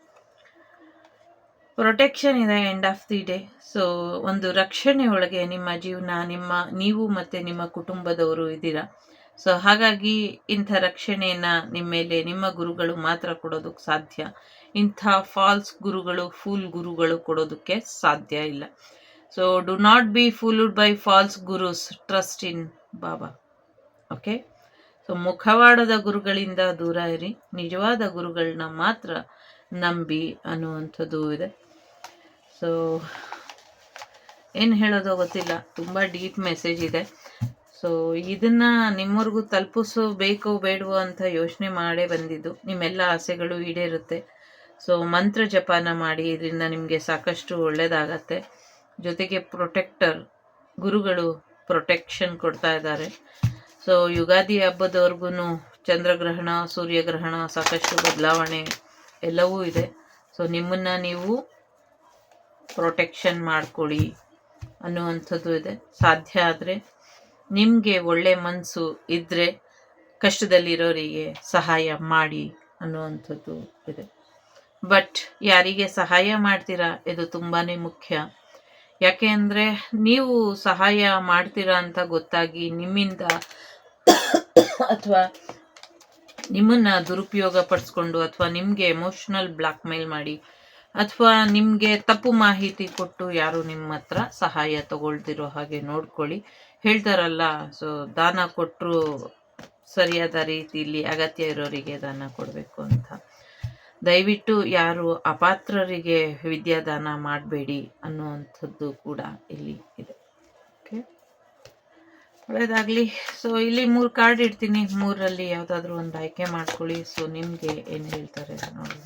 ಪ್ರೊಟೆಕ್ಷನ್ ಇದೆ end of the day so ಒಂದು ರಕ್ಷಣೆ ಒಳಗೆ ನಿಮ್ಮ ಜೀವನ, ನಿಮ್ಮ ನೀವು ಮತ್ತೆ ನಿಮ್ಮ ಕುಟುಂಬದವರು ಇದ್ದೀರಾ? ಸೊ ಹಾಗಾಗಿ ಇಂಥ ರಕ್ಷಣೆಯನ್ನು ನಿಮ್ಮ ಮೇಲೆ ನಿಮ್ಮ ಗುರುಗಳು ಮಾತ್ರ ಕೊಡೋದಕ್ಕೆ ಸಾಧ್ಯ. ಇಂಥ ಫಾಲ್ಸ್ ಗುರುಗಳು ಫೂಲ್ ಗುರುಗಳು ಕೊಡೋದಕ್ಕೆ ಸಾಧ್ಯ ಇಲ್ಲ. So do not be fooled by false gurus trust in Baba okay so ಮುಖವಾಡದ ಗುರುಗಳಿಂದ ದೂರ ಇರಿ. ನಿಜವಾದ ಗುರುಗಳನ್ನ ಮಾತ್ರ ನಂಬಿ ಅನ್ನುವಂಥದ್ದು ಇದೆ. ಸೊ ಏನು ಹೇಳೋದೋ ಗೊತ್ತಿಲ್ಲ. ತುಂಬ ಡೀಪ್ ಮೆಸೇಜ್ ಇದೆ. ಸೊ ಇದನ್ನ ನಿಮ್ಮವ್ರಿಗೂ ತಲುಪಿಸಬೇಕೋ ಬೇಡವೋ ಅಂತ ಯೋಚನೆ ಮಾಡೇ ಬಂದಿದ್ದು. ನಿಮ್ಮೆಲ್ಲ ಆಸೆಗಳು ಈಡೇರುತ್ತೆ. ಸೊ ಮಂತ್ರ ಜಪಾನ ಮಾಡಿ, ಇದರಿಂದ ನಿಮಗೆ ಸಾಕಷ್ಟು ಒಳ್ಳೆಯದಾಗತ್ತೆ ಜೊತೆಗೆ ಪ್ರೊಟೆಕ್ಟರ್ ಗುರುಗಳು ಪ್ರೊಟೆಕ್ಷನ್ ಕೊಡ್ತಾ ಇದ್ದಾರೆ. ಸೊ ಯುಗಾದಿ ಹಬ್ಬದವರೆಗೂ ಚಂದ್ರಗ್ರಹಣ, ಸೂರ್ಯಗ್ರಹಣ, ಸಾಕಷ್ಟು ಬದಲಾವಣೆ ಎಲ್ಲವೂ ಇದೆ. ಸೊ ನಿಮ್ಮನ್ನು ನೀವು ಪ್ರೊಟೆಕ್ಷನ್ ಮಾಡ್ಕೊಳ್ಳಿ ಅನ್ನುವಂಥದ್ದು ಇದೆ. ಸಾಧ್ಯ ಆದರೆ ನಿಮಗೆ ಒಳ್ಳೆ ಮನಸ್ಸು ಇದ್ದರೆ ಕಷ್ಟದಲ್ಲಿರೋರಿಗೆ ಸಹಾಯ ಮಾಡಿ ಅನ್ನುವಂಥದ್ದು ಇದೆ. ಬಟ್ ಯಾರಿಗೆ ಸಹಾಯ ಮಾಡ್ತೀರಾ? ಇದು ತುಂಬಾ ಮುಖ್ಯ. ಯಾಕೆ ಅಂದರೆ ನೀವು ಸಹಾಯ ಮಾಡ್ತೀರಾ ಅಂತ ಗೊತ್ತಾಗಿ ನಿಮ್ಮಿಂದ ಅಥವಾ ನಿಮ್ಮನ್ನ ದುರುಪಯೋಗ ಪಡಿಸ್ಕೊಂಡು ಅಥವಾ ನಿಮಗೆ ಎಮೋಷ್ನಲ್ ಬ್ಲಾಕ್ ಮೇಲ್ ಮಾಡಿ ಅಥವಾ ನಿಮಗೆ ತಪ್ಪು ಮಾಹಿತಿ ಕೊಟ್ಟು ಯಾರು ನಿಮ್ಮ ಹತ್ರ ಸಹಾಯ ತಗೊಳ್ತಿರೋ ಹಾಗೆ ನೋಡ್ಕೊಳ್ಳಿ. ಹೇಳ್ತಾರಲ್ಲ ಸೊ ದಾನ ಕೊಟ್ಟರು ಸರಿಯಾದ ರೀತಿಯಲ್ಲಿ ಅಗತ್ಯ ಇರೋರಿಗೆ ದಾನ ಕೊಡಬೇಕು ಅಂತ. ದಯವಿಟ್ಟು ಯಾರು ಅಪಾತ್ರರಿಗೆ ವಿದ್ಯಾದಾನ ಮಾಡಬೇಡಿ ಅನ್ನುವಂಥದ್ದು ಕೂಡ ಇಲ್ಲಿ ಇದೆ. ಓಕೆ ಒಳ್ಳೇದಾಗಲಿ. ಸೊ ಇಲ್ಲಿ ಮೂರು ಕಾರ್ಡ್ ಇಡ್ತೀನಿ. ಮೂರರಲ್ಲಿ ಯಾವುದಾದ್ರೂ ಒಂದು ಆಯ್ಕೆ ಮಾಡ್ಕೊಳ್ಳಿ. ಸೊ ನಿಮಗೆ ಏನು ಹೇಳ್ತಾರೆ ನೋಡಿ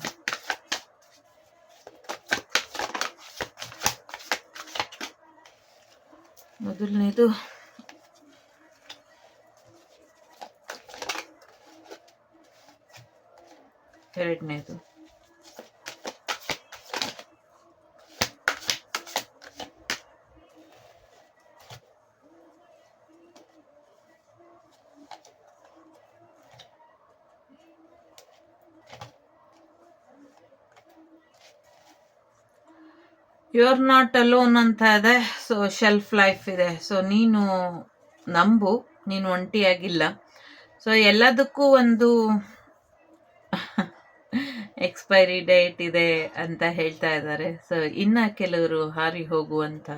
ಮೊದಲನೇದು ಎರಡನೇದು. ಯು ನಾಟ್ ಅಲೋನ್ ಅಂತ ಇದೆ ಸೊ ಶೆಲ್ಫ್ ಲೈಫ್ ಇದೆ. ಸೊ ನೀನು ನಂಬು, ನೀನು ಒಂಟಿಯಾಗಿಲ್ಲ. ಸೊ ಎಲ್ಲದಕ್ಕೂ ಒಂದು ಎಕ್ಸ್ಪೈರಿ ಡೇಟ್ ಇದೆ ಅಂತ ಹೇಳ್ತಾ ಇದ್ದಾರೆ. ಸೊ ಇನ್ನು ಕೆಲವರು ಹಾರಿ ಹೋಗುವಂಥ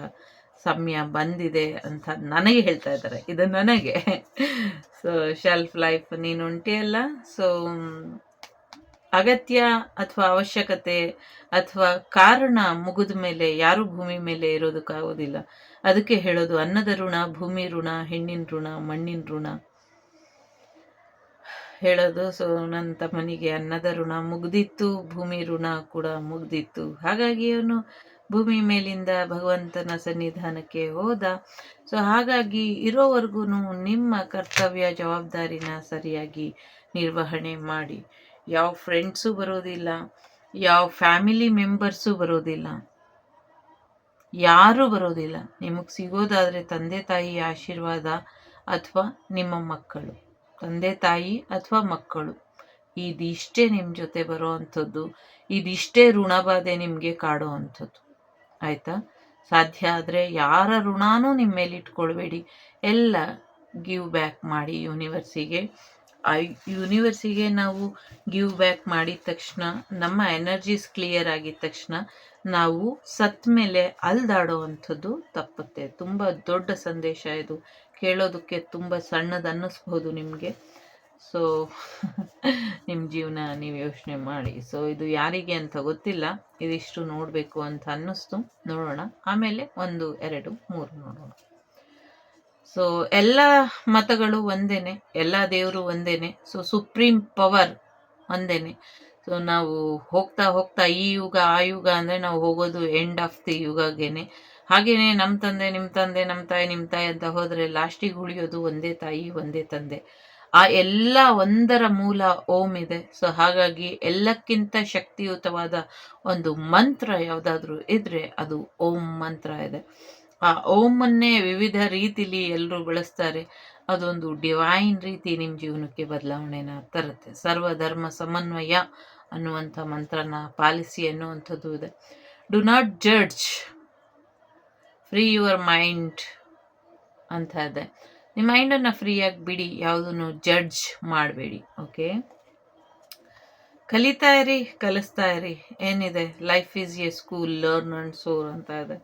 ಸಮಯ ಬಂದಿದೆ ಅಂತ ನನಗೆ ಹೇಳ್ತಾ ಇದ್ದಾರೆ. ಇದು ನನಗೆ. ಸೊ ಶೆಲ್ಫ್ ಲೈಫ್ ನೀನು ಉಂಟಿಯಲ್ಲ. ಸೊ ಅಗತ್ಯ ಅಥವಾ ಅವಶ್ಯಕತೆ ಅಥವಾ ಕಾರಣ ಮುಗಿದ ಮೇಲೆ ಯಾರು ಭೂಮಿ ಮೇಲೆ ಇರೋದಕ್ಕಾಗೋದಿಲ್ಲ. ಅದಕ್ಕೆ ಹೇಳೋದು ಅನ್ನದ ಋಣ, ಭೂಮಿ ಋಣ, ಹೆಣ್ಣಿನ ಋಣ, ಮಣ್ಣಿನ ಋಣ. ಹೇಳೋದು. ಸೊ ನನ್ನ ತಮ್ಮನಿಗೆ ಅನ್ನದ ಋಣ ಮುಗ್ದಿತ್ತು. ಭೂಮಿ ಋಣ ಕೂಡ ಮುಗ್ದಿತ್ತು. ಹಾಗಾಗಿ ಅವನು ಭೂಮಿ ಮೇಲಿಂದ ಭಗವಂತನ ಸನ್ನಿಧಾನಕ್ಕೆ ಹೋದ. ಸೊ ಹಾಗಾಗಿ ಇರೋವರೆಗೂ ನಿಮ್ಮ ಕರ್ತವ್ಯ ಜವಾಬ್ದಾರಿನ ಸರಿಯಾಗಿ ನಿರ್ವಹಣೆ ಮಾಡಿ. ಯಾವ ಫ್ರೆಂಡ್ಸು ಬರೋದಿಲ್ಲ, ಯಾವ ಫ್ಯಾಮಿಲಿ ಮೆಂಬರ್ಸು ಬರೋದಿಲ್ಲ, ಯಾರೂ ಬರೋದಿಲ್ಲ. ನಿಮಗೆ ಸಿಗೋದಾದರೆ ತಂದೆ ತಾಯಿ ಆಶೀರ್ವಾದ ಅಥವಾ ನಿಮ್ಮ ಮಕ್ಕಳು. ತಂದೆ ತಾಯಿ ಅಥವಾ ಮಕ್ಕಳು? ಇದಿಷ್ಟೇ ನಿಮ್ಮ ಜೊತೆ ಬರೋ ಅಂಥದ್ದು, ಇದಿಷ್ಟೇ ಋಣಬಾಧೆ ನಿಮಗೆ ಕಾಡೋ ಅಂಥದ್ದು. ಆಯಿತಾ? ಸಾಧ್ಯ ಆದರೆ ಯಾರ ಋಣಾನೂ ನಿಮ್ಮ ಮೇಲೆ ಇಟ್ಕೊಳ್ಬೇಡಿ. ಎಲ್ಲ ಗಿವ್ ಬ್ಯಾಕ್ ಮಾಡಿ ಯೂನಿವರ್ಸಿಗೆ. ಆ ಯೂನಿವರ್ಸಿಗೆ ನಾವು ಗಿವ್ ಬ್ಯಾಕ್ ಮಾಡಿದ ತಕ್ಷಣ, ನಮ್ಮ ಎನರ್ಜೀಸ್ ಕ್ಲಿಯರ್ ಆಗಿದ ತಕ್ಷಣ ನಾವು ಸತ್ ಮೇಲೆ ಅಲ್ದಾಡೋ ಅಂಥದ್ದು ತಪ್ಪುತ್ತೆ. ತುಂಬ ದೊಡ್ಡ ಸಂದೇಶ ಇದು. ಕೇಳೋದಕ್ಕೆ ತುಂಬ ಸಣ್ಣದು ನಿಮಗೆ. ಸೊ ನಿಮ್ಮ ಜೀವನ ನೀವು ಯೋಚನೆ ಮಾಡಿ. ಸೊ ಇದು ಯಾರಿಗೆ ಅಂತ ಗೊತ್ತಿಲ್ಲ. ಇದಿಷ್ಟು ನೋಡಬೇಕು ಅಂತ ಅನ್ನಿಸ್ತು. ನೋಡೋಣ. ಆಮೇಲೆ ಒಂದು, ಎರಡು, ಮೂರು ನೋಡೋಣ. ಸೊ ಎಲ್ಲ ಮತಗಳು ಒಂದೇನೆ. ಎಲ್ಲ ದೇವರು ಒಂದೇನೆ. ಸೊ ಸುಪ್ರೀಂ ಪವರ್ ಒಂದೇನೆ. ಸೊ ನಾವು ಹೋಗ್ತಾ ಹೋಗ್ತಾ ಈ ಯುಗ, ಆ ಯುಗ ಅಂದರೆ ನಾವು ಹೋಗೋದು ಎಂಡ್ ಆಫ್ ದಿ ಯುಗಗೇನೆ. ಹಾಗೆಯೇ ನಮ್ಮ ತಂದೆ ನಿಮ್ಮ ತಂದೆ ನಮ್ಮ ತಾಯಿ ನಿಮ್ಮ ತಾಯಿ ಅಂತ ಹೋದರೆ ಲಾಸ್ಟಿಗೆ ಉಳಿಯೋದು ಒಂದೇ ತಾಯಿ, ಒಂದೇ ತಂದೆ. ಆ ಎಲ್ಲ ಒಂದರ ಮೂಲ ಓಂ ಇದೆ. ಸೊ ಹಾಗಾಗಿ ಎಲ್ಲಕ್ಕಿಂತ ಶಕ್ತಿಯುತವಾದ ಒಂದು ಮಂತ್ರ ಯಾವುದಾದ್ರೂ ಇದ್ರೆ ಅದು ಓಂ ಮಂತ್ರ ಇದೆ. ಆ ಓಮನ್ನೇ ವಿವಿಧ ರೀತಿಲಿ ಎಲ್ಲರೂ ಬಳಸ್ತಾರೆ. ಅದೊಂದು ಡಿವೈನ್ ರೀತಿ ನಿಮ್ಮ ಜೀವನಕ್ಕೆ ಬದಲಾವಣೆನ ತರುತ್ತೆ. ಸರ್ವಧರ್ಮ ಸಮನ್ವಯ ಅನ್ನುವಂಥ ಮಂತ್ರನ ಪಾಲಿಸಿ ಅನ್ನುವಂಥದ್ದು ಇದೆ. Do not judge free your mind ಅಂತ ಇದೆ. ನಿಮ್ಮ ಮೈಂಡನ್ನು ಫ್ರೀಯಾಗಿ ಬಿಡಿ, ಯಾವುದನ್ನು ಜಡ್ಜ್ ಮಾಡಬೇಡಿ ಓಕೆ ಕಲಿತಾ ಇರಿ, ಕಲಿಸ್ತಾ ಇರಿ. ಏನಿದೆ? Life is a school learn and soar ಅಂತ ಇದೆ.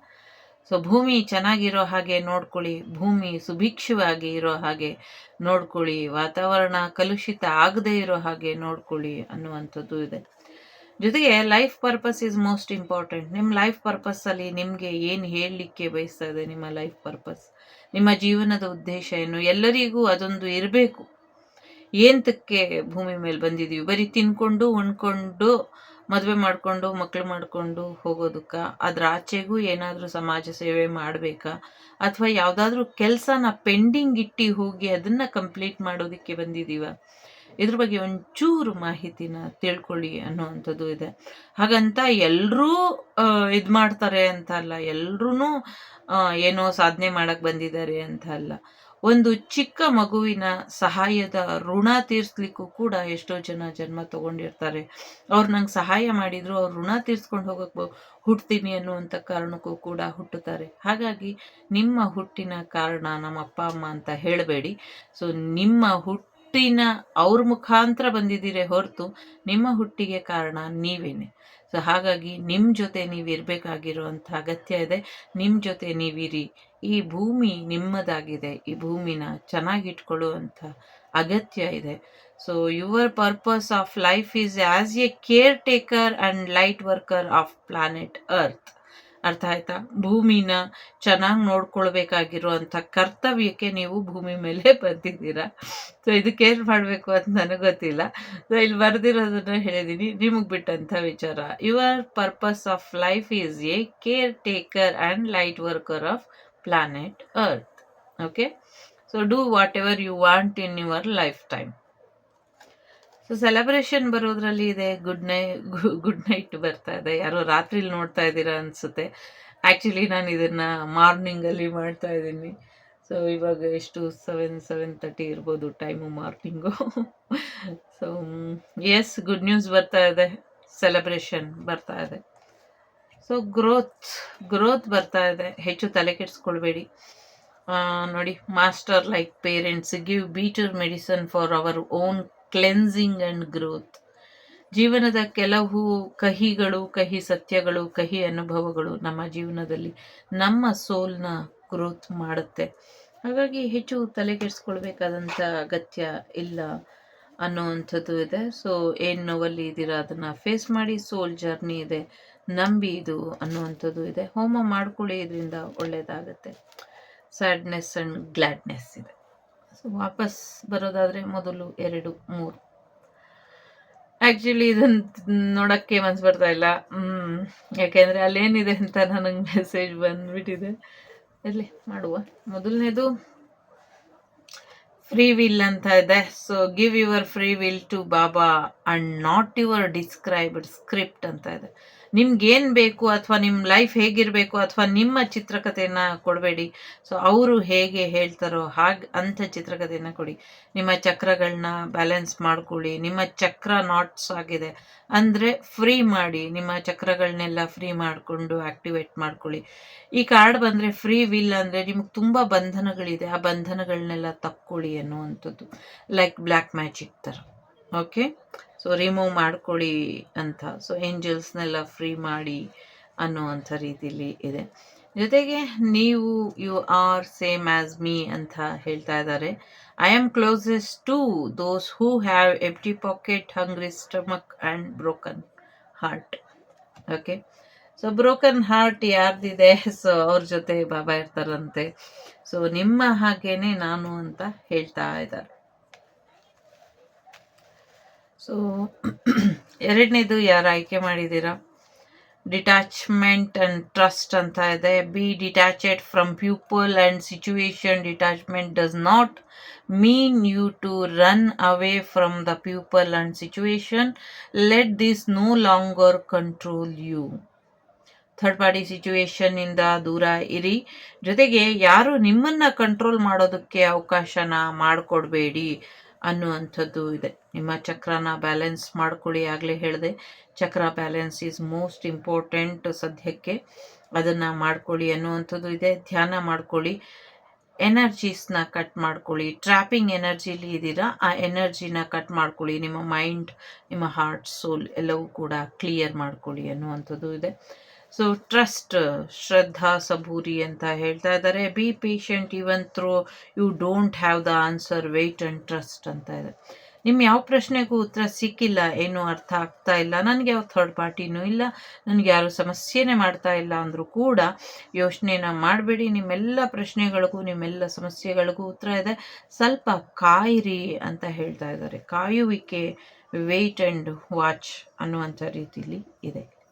ಸೊ ಭೂಮಿ ಚೆನ್ನಾಗಿರೋ ಹಾಗೆ ನೋಡ್ಕೊಳ್ಳಿ, ಭೂಮಿ ಸುಭಿಕ್ಷವಾಗಿ ಇರೋ ಹಾಗೆ ನೋಡ್ಕೊಳ್ಳಿ, ವಾತಾವರಣ ಕಲುಷಿತ ಆಗದೇ ಇರೋ ಹಾಗೆ ನೋಡ್ಕೊಳ್ಳಿ ಅನ್ನುವಂಥದ್ದು ಇದೆ. ಜೊತೆಗೆ life purpose is most important ನಿಮ್ಮ ಲೈಫ್ ಪರ್ಪಸ್ಸಲ್ಲಿ ನಿಮಗೆ ಏನು ಹೇಳಲಿಕ್ಕೆ ಬಯಸ್ತಾ ಇದೆ ನಿಮ್ಮ ಲೈಫ್ ಪರ್ಪಸ್ ನಿಮ್ಮ ಜೀವನದ ಉದ್ದೇಶ ಏನು? ಎಲ್ಲರಿಗೂ ಅದೊಂದು ಇರಬೇಕು. ಏಂತಕ್ಕೆ ಭೂಮಿ ಮೇಲೆ ಬಂದಿದ್ದೀವಿ ಬರೀ ತಿನ್ಕೊಂಡು, ಉಣ್ಕೊಂಡು, ಮದುವೆ ಮಾಡಿಕೊಂಡು ಮಕ್ಕಳು ಮಾಡಿಕೊಂಡು ಹೋಗೋದಕ್ಕ? ಅದ್ರ ಆಚೆಗೂ ಏನಾದರೂ ಸಮಾಜ ಸೇವೆ ಮಾಡಬೇಕಾ? ಅಥವಾ ಯಾವುದಾದ್ರೂ ಕೆಲಸನ ಪೆಂಡಿಂಗ್ ಇಟ್ಟು ಹೋಗಿ ಅದನ್ನು ಕಂಪ್ಲೀಟ್ ಮಾಡೋದಕ್ಕೆ ಬಂದಿದ್ದೀವ ಇದ್ರ ಬಗ್ಗೆ ಒಂಚೂರು ಮಾಹಿತಿನ ತಿಳ್ಕೊಳ್ಳಿ ಅನ್ನುವಂಥದ್ದು ಇದೆ. ಹಾಗಂತ ಎಲ್ಲರೂ ಇದು ಮಾಡ್ತಾರೆ ಅಂತ ಅಲ್ಲ ಎಲ್ಲರೂ ಏನೋ ಸಾಧನೆ ಮಾಡಕ್ಕೆ ಬಂದಿದ್ದಾರೆ ಅಂತ ಅಲ್ಲ. ಒಂದು ಚಿಕ್ಕ ಮಗುವಿನ ಸಹಾಯದ ಋಣ ತೀರ್ಸ್ಲಿಕ್ಕೂ ಕೂಡ ಎಷ್ಟೋ ಜನ ಜನ್ಮ ತಗೊಂಡಿರ್ತಾರೆ. ಅವ್ರು ನಂಗೆ ಸಹಾಯ ಮಾಡಿದ್ರು, ಅವ್ರು ಋಣ ತೀರ್ಸ್ಕೊಂಡು ಹೋಗಕ್ಕೆ ಹುಟ್ತೀನಿ ಅನ್ನುವಂಥ ಕಾರಣಕ್ಕೂ ಕೂಡ ಹುಟ್ಟುತ್ತಾರೆ. ಹಾಗಾಗಿ ನಿಮ್ಮ ಹುಟ್ಟಿನ ಕಾರಣ ನಮ್ಮ ಅಪ್ಪ ಅಮ್ಮ ಅಂತ ಹೇಳಬೇಡಿ. ಸೊ, ನಿಮ್ಮ ಹುಟ್ಟಿನ ಅವ್ರ ಮುಖಾಂತರ ಬಂದಿದ್ದೀರೇ ಹೊರತು ನಿಮ್ಮ ಹುಟ್ಟಿಗೆ ಕಾರಣ ನೀವೇನೆ. ಸೊ ಹಾಗಾಗಿ ನಿಮ್ಮ ಜೊತೆ ನೀವು ಇರಬೇಕಾಗಿರುವಂಥ ಅಗತ್ಯ ಇದೆ. ನಿಮ್ಮ ಜೊತೆ ನೀವಿರಿ. ಈ ಭೂಮಿ ನಿಮ್ಮದಾಗಿದೆ. ಈ ಭೂಮಿನ ಚೆನ್ನಾಗಿಟ್ಕೊಳ್ಳುವಂಥ ಅಗತ್ಯ ಇದೆ. So your purpose of life is as a caretaker and light worker of planet earth ಅರ್ಥ ಆಯ್ತಾ? ಭೂಮಿನ ಚೆನ್ನಾಗಿ ನೋಡ್ಕೊಳ್ಬೇಕಾಗಿರುವಂಥ ಕರ್ತವ್ಯಕ್ಕೆ ನೀವು ಭೂಮಿ ಮೇಲೆ (laughs) ಬಂದಿದ್ದೀರಾ? ಸೊ ಇದಕ್ಕೇನು ಮಾಡಬೇಕು ಅಂತ ನನಗೆ ಗೊತ್ತಿಲ್ಲ. ಸೊ ಇಲ್ಲಿ ಬರೆದಿರೋದನ್ನ ಹೇಳಿದ್ದೀನಿ ನಿಮಗೆ ಬಿಟ್ಟಂಥ ವಿಚಾರ. Your purpose of life is a caretaker and light worker of planet earth okay so do whatever you want in your life lifetime. So celebration ಬರೋದ್ರಲ್ಲಿ ಇದೆ ಗುಡ್ ನೈ ಗುಡ್ ನೈಟ್ ಬರ್ತಾ ಇದೆ. ಯಾರೋ ರಾತ್ರಿಲಿ ನೋಡ್ತಾ ಇದ್ದೀರಾ ಅನಿಸುತ್ತೆ. ಆ್ಯಕ್ಚುಲಿ ನಾನು ಇದನ್ನು ಮಾರ್ನಿಂಗಲ್ಲಿ ಮಾಡ್ತಾ ಇದ್ದೀನಿ. ಸೊ ಇವಾಗ ಎಷ್ಟು ಸೆವೆನ್ ಸೆವೆನ್ ತರ್ಟಿ ಇರ್ಬೋದು time morning so yes good news ಬರ್ತಾ ಇದೆ. ಸೆಲೆಬ್ರೇಷನ್ ಬರ್ತಾ ಇದೆ. ಸೊ ಗ್ರೋತ್ ಗ್ರೋತ್ ಬರ್ತಾ ಇದೆ. ಹೆಚ್ಚು ತಲೆ ಕೆಡಿಸ್ಕೊಳ್ಬೇಡಿ. ನೋಡಿ master like parents give bitter medicine for our own cleansing and growth ಜೀವನದ ಕೆಲವು ಕಹಿಗಳು, ಕಹಿ ಸತ್ಯಗಳು, ಕಹಿ ಅನುಭವಗಳು ನಮ್ಮ ಜೀವನದಲ್ಲಿ ನಮ್ಮ ಸೋಲ್ನ ಗ್ರೋತ್ ಮಾಡುತ್ತೆ. ಹಾಗಾಗಿ ಹೆಚ್ಚು ತಲೆಗೆಡಿಸ್ಕೊಳ್ಬೇಕಾದಂಥ ಅಗತ್ಯ ಇಲ್ಲ ಅನ್ನೋವಂಥದ್ದು ಇದೆ. ಸೊ ಏನು ನೋವಲ್ಲಿ ಇದ್ದೀರಾ? ಅದನ್ನು ಫೇಸ್ ಮಾಡಿ ಸೋಲ್ ಜರ್ನಿ ಇದೆ, ನಂಬಿ ಇದು ಅನ್ನುವಂಥದ್ದು ಇದೆ. ಹೋಮ ಮಾಡ್ಕೊಳ್ಳಿ, ಇದರಿಂದ ಒಳ್ಳೆಯದಾಗುತ್ತೆ ಸ್ಯಾಡ್ನೆಸ್ ಆ್ಯಂಡ್ ಗ್ಲ್ಯಾಡ್ನೆಸ್ ಇದೆ. ಸೊ ವಾಪಸ್ ಬರೋದಾದರೆ ಮೊದಲು ಎರಡು, ಮೂರು. ಆ್ಯಕ್ಚುಲಿ ಇದನ್ನು ನೋಡೋಕ್ಕೆ ಮನ್ಸು ಬರ್ತಾ ಇಲ್ಲ. ಯಾಕೆಂದರೆ ಅಲ್ಲೇನಿದೆ ಅಂತ ನನಗೆ ಮೆಸೇಜ್ ಬಂದ್ಬಿಟ್ಟಿದೆ. ಇರಲಿ, ಮಾಡುವ. ಮೊದಲನೇದು ಫ್ರೀ ವಿಲ್ ಅಂತ ಇದೆ. So give your free will to Baba and not your described script ಅಂತ ಇದೆ. ನಿಮ್ಗೇನು ಬೇಕು ಅಥವಾ ನಿಮ್ಮ ಲೈಫ್ ಹೇಗಿರಬೇಕು ಅಥವಾ ನಿಮ್ಮ ಚಿತ್ರಕಥೆನ ಕೊಡಬೇಡಿ. ಸೊ ಅವರು ಹೇಗೆ ಹೇಳ್ತಾರೋ ಹಾಗೆ ಅಂಥ ಚಿತ್ರಕಥೆನ ಕೊಡಿ. ನಿಮ್ಮ ಚಕ್ರಗಳನ್ನ ಬ್ಯಾಲೆನ್ಸ್ ಮಾಡ್ಕೊಳ್ಳಿ. ನಿಮ್ಮ ಚಕ್ರ ನಾಟ್ಸ್ ಆಗಿದೆ ಅಂದರೆ ಫ್ರೀ ಮಾಡಿ. ನಿಮ್ಮ ಚಕ್ರಗಳನ್ನೆಲ್ಲ ಫ್ರೀ ಮಾಡಿಕೊಂಡು ಆಕ್ಟಿವೇಟ್ ಮಾಡ್ಕೊಳ್ಳಿ. ಈ ಕಾರ್ಡ್ ಬಂದರೆ ಫ್ರೀ ವಿಲ್ ಅಂದರೆ ನಿಮ್ಗೆ ತುಂಬ ಬಂಧನಗಳಿದೆ. ಆ ಬಂಧನಗಳನ್ನೆಲ್ಲ ತಕ್ಕೊಳ್ಳಿ ಅನ್ನುವಂಥದ್ದು. ಲೈಕ್ ಬ್ಲ್ಯಾಕ್ ಮ್ಯಾಜಿಕ್ ಥರ. ಓಕೆ ಸೊ ರಿಮೂವ್ ಮಾಡ್ಕೊಳ್ಳಿ ಅಂತ. ಸೊ ಏಂಜಲ್ಸ್ನೆಲ್ಲ ಫ್ರೀ ಮಾಡಿ ಅನ್ನುವಂಥ ರೀತಿಲಿ ಇದೆ. ಜೊತೆಗೆ ನೀವು you are same as me ಅಂತ ಹೇಳ್ತಾ ಇದ್ದಾರೆ. I am closest to those who have empty pocket hungry stomach and broken heart okay so broken heart ಯಾರ್ದಿದೆ? (laughs) So ಅವ್ರ ಜೊತೆ ಬಾಬಾ ಇರ್ತಾರಂತೆ. ಸೊ ನಿಮ್ಮ ಹಾಗೇನೆ ನಾನು ಅಂತ ಹೇಳ್ತಾ ಇದ್ದಾರೆ. ಸೊ (clears throat) ಎರಡನೇದು ಯಾರು ಆಯ್ಕೆ ಮಾಡಿದ್ದೀರಾ? ಡಿಟ್ಯಾಚ್ಮೆಂಟ್ ಆ್ಯಂಡ್ ಟ್ರಸ್ಟ್ ಅಂತ ಇದೆ. Be detached from people and situation detachment does not mean you to run away from the people and situation let this no longer control you third party situation ಇಂದ ದೂರ ಇರಿ. ಜೊತೆಗೆ ಯಾರು ನಿಮ್ಮನ್ನ control ಮಾಡೋದಕ್ಕೆ ಅವಕಾಶನ ಮಾಡಿಕೊಡ್ಬೇಡಿ. ಅನ್ನುವಂಥದ್ದು ಇದೆ. ನಿಮ್ಮ ಚಕ್ರನ ಬ್ಯಾಲೆನ್ಸ್ ಮಾಡ್ಕೊಳ್ಳಿ ಆಗಲೇ ಹೇಳಿದೆ, ಚಕ್ರ ಬ್ಯಾಲೆನ್ಸ್ ಈಸ್ ಮೋಸ್ಟ್ ಇಂಪಾರ್ಟೆಂಟ್ ಸದ್ಯಕ್ಕೆ. ಅದನ್ನು ಮಾಡ್ಕೊಳ್ಳಿ ಅನ್ನುವಂಥದ್ದು ಇದೆ. ಧ್ಯಾನ ಮಾಡ್ಕೊಳ್ಳಿ ಎನರ್ಜೀಸ್ನ ಕಟ್ ಮಾಡ್ಕೊಳ್ಳಿ. ಟ್ರ್ಯಾಪಿಂಗ್ ಎನರ್ಜಿಲಿ ಇದ್ದೀರಾ, ಆ ಎನರ್ಜಿನ ಕಟ್ ಮಾಡ್ಕೊಳ್ಳಿ. ನಿಮ್ಮ ಮೈಂಡ್ ನಿಮ್ಮ ಹಾರ್ಟ್ ಸೋಲ್ ಎಲ್ಲವೂ ಕೂಡ ಕ್ಲಿಯರ್ ಮಾಡ್ಕೊಳ್ಳಿ ಅನ್ನುವಂಥದ್ದು ಇದೆ. ಸೊ ಟ್ರಸ್ಟ್ ಶ್ರದ್ಧಾ ಸಬೂರಿ ಅಂತ ಹೇಳ್ತಾ ಇದ್ದಾರೆ. Be patient even through you don't have the answer wait and trust ಅಂತ ಇದೆ. ನಿಮ್ಮ ಯಾವ ಪ್ರಶ್ನೆಗೂ ಉತ್ತರ ಸಿಕ್ಕಿಲ್ಲ, ಏನೂ ಅರ್ಥ ಆಗ್ತಾ ಇಲ್ಲ. ನನಗೆ ಯಾವ ಥರ್ಡ್ ಪಾರ್ಟಿನೂ ಇಲ್ಲ. ನನಗೆ ಯಾರು ಸಮಸ್ಯೆನೇ ಮಾಡ್ತಾ ಇಲ್ಲ ಅಂದರೂ ಕೂಡ ಯೋಚನೆನ ಮಾಡಬೇಡಿ. ನಿಮ್ಮೆಲ್ಲ ಪ್ರಶ್ನೆಗಳಿಗೂ, ನಿಮ್ಮೆಲ್ಲ ಸಮಸ್ಯೆಗಳಿಗೂ ಉತ್ತರ ಇದೆ. ಸ್ವಲ್ಪ ಕಾಯಿರಿ ಅಂತ ಹೇಳ್ತಾ ಇದ್ದಾರೆ. ಕಾಯುವಿಕೆ ವೆಯ್ಟ್ ಆ್ಯಂಡ್ ವಾಚ್ ಅನ್ನುವಂಥ ರೀತಿಯಲ್ಲಿ ಇದೆ.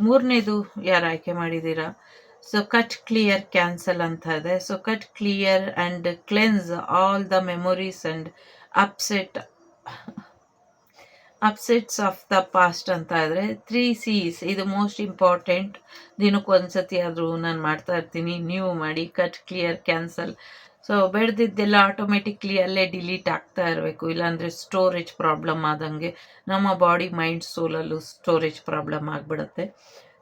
ಮೂರನೇದು ಯಾರು ಆಯ್ಕೆ ಮಾಡಿದ್ದೀರಾ ಸೊ ಕಟ್ ಕ್ಲಿಯರ್ ಕ್ಯಾನ್ಸಲ್ ಅಂತ ಇದೆ so cut clear and cleanse all the memories and upset upsets of the past ಅಂತ ಇದ್ರೆ ತ್ರೀ ಸೀಸ್ ಇದು ಮೋಸ್ಟ್ ಇಂಪಾರ್ಟೆಂಟ್ ದಿನಕ್ಕೊಂದ್ಸತಿ ಆದರೂ ನಾನು ಮಾಡ್ತಾ ಇರ್ತೀನಿ. ನೀವು ಮಾಡಿ ಕಟ್ ಕ್ಲಿಯರ್ ಕ್ಯಾನ್ಸಲ್ ಸೊ ಬೆಳೆದಿದ್ದೆಲ್ಲ ಆಟೋಮೆಟಿಕ್ಲಿ ಅಲ್ಲೇ ಡಿಲೀಟ್ ಆಗ್ತಾ ಇರಬೇಕು. ಇಲ್ಲಾಂದರೆ ಸ್ಟೋರೇಜ್ ಪ್ರಾಬ್ಲಮ್ ಆದಂಗೆ ನಮ್ಮ ಬಾಡಿ ಮೈಂಡ್ ಸೋಲಲ್ಲೂ ಸ್ಟೋರೇಜ್ ಪ್ರಾಬ್ಲಮ್ ಆಗಿಬಿಡುತ್ತೆ.